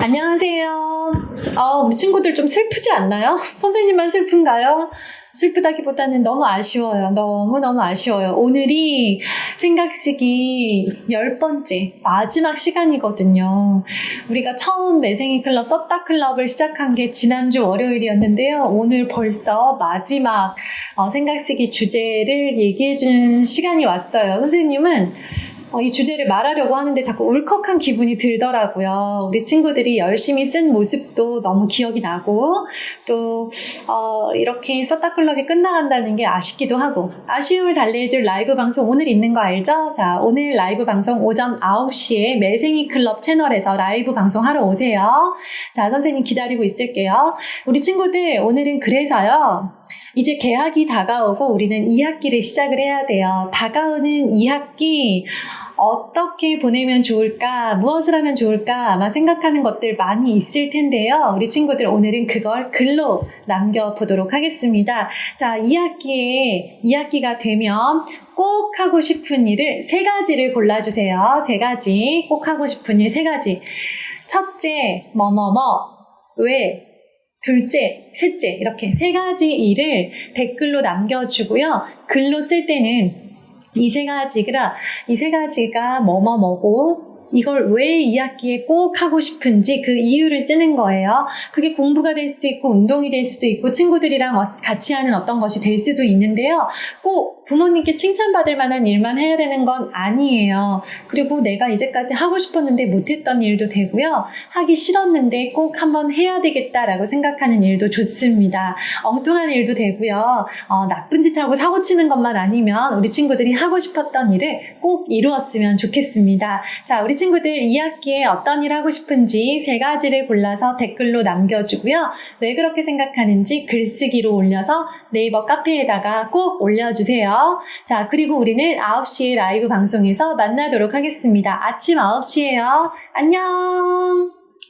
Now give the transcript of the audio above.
안녕하세요. 어, 친구들 좀 슬프지 않나요? 선생님만 슬픈가요? 슬프다기보다는 너무 아쉬워요. 너무너무 아쉬워요. 오늘이 생각 쓰기 열 번째, 마지막 시간이거든요. 우리가 처음 매생이 클럽, 썼다 클럽을 시작한 게 지난주 월요일이었는데요. 오늘 벌써 마지막 어, 생각 쓰기 주제를 얘기해주는 시간이 왔어요. 선생님은 어, 이 주제를 말하려고 하는데 자꾸 울컥한 기분이 들더라고요. 우리 친구들이 열심히 쓴 모습도 너무 기억이 나고, 또, 어, 이렇게 썼다 클럽이 끝나간다는 게 아쉽기도 하고, 아쉬움을 달래줄 라이브 방송 오늘 있는 거 알죠? 자, 오늘 라이브 방송 오전 9시에 매생이 클럽 채널에서 라이브 방송 하러 오세요. 자, 선생님 기다리고 있을게요. 우리 친구들, 오늘은 그래서요. 이제 개학이 다가오고 우리는 2학기를 시작을 해야 돼요. 다가오는 2학기 어떻게 보내면 좋을까, 무엇을 하면 좋을까 아마 생각하는 것들 많이 있을 텐데요. 우리 친구들 오늘은 그걸 글로 남겨보도록 하겠습니다. 자, 2학기에, 2학기가 되면 꼭 하고 싶은 일을 세 가지를 골라주세요. 세 가지. 꼭 하고 싶은 일 세 가지. 첫째, 뭐뭐뭐, 왜, 둘째, 셋째 이렇게 세 가지 일을 댓글로 남겨주고요. 글로 쓸 때는 이 세 가지가 이 세 가지가 뭐뭐뭐고 이걸 왜이 학기에 꼭 하고 싶은지 그 이유를 쓰는 거예요. 그게 공부가 될 수도 있고 운동이 될 수도 있고 친구들이랑 어- 같이 하는 어떤 것이 될 수도 있는데요. 꼭 부모님께 칭찬받을 만한 일만 해야 되는 건 아니에요. 그리고 내가 이제까지 하고 싶었는데 못했던 일도 되고요. 하기 싫었는데 꼭 한번 해야 되겠다라고 생각하는 일도 좋습니다. 엉뚱한 일도 되고요. 어, 나쁜 짓 하고 사고 치는 것만 아니면 우리 친구들이 하고 싶었던 일을 꼭 이루었으면 좋겠습니다. 자, 우리 친구들 2학기에 어떤 일 하고 싶은지 세 가지를 골라서 댓글로 남겨주고요. 왜 그렇게 생각하는지 글쓰기로 올려서 네이버 카페에다가 꼭 올려주세요. 자, 그리고 우리는 9시에 라이브 방송에서 만나도록 하겠습니다. 아침 9시에요. 안녕!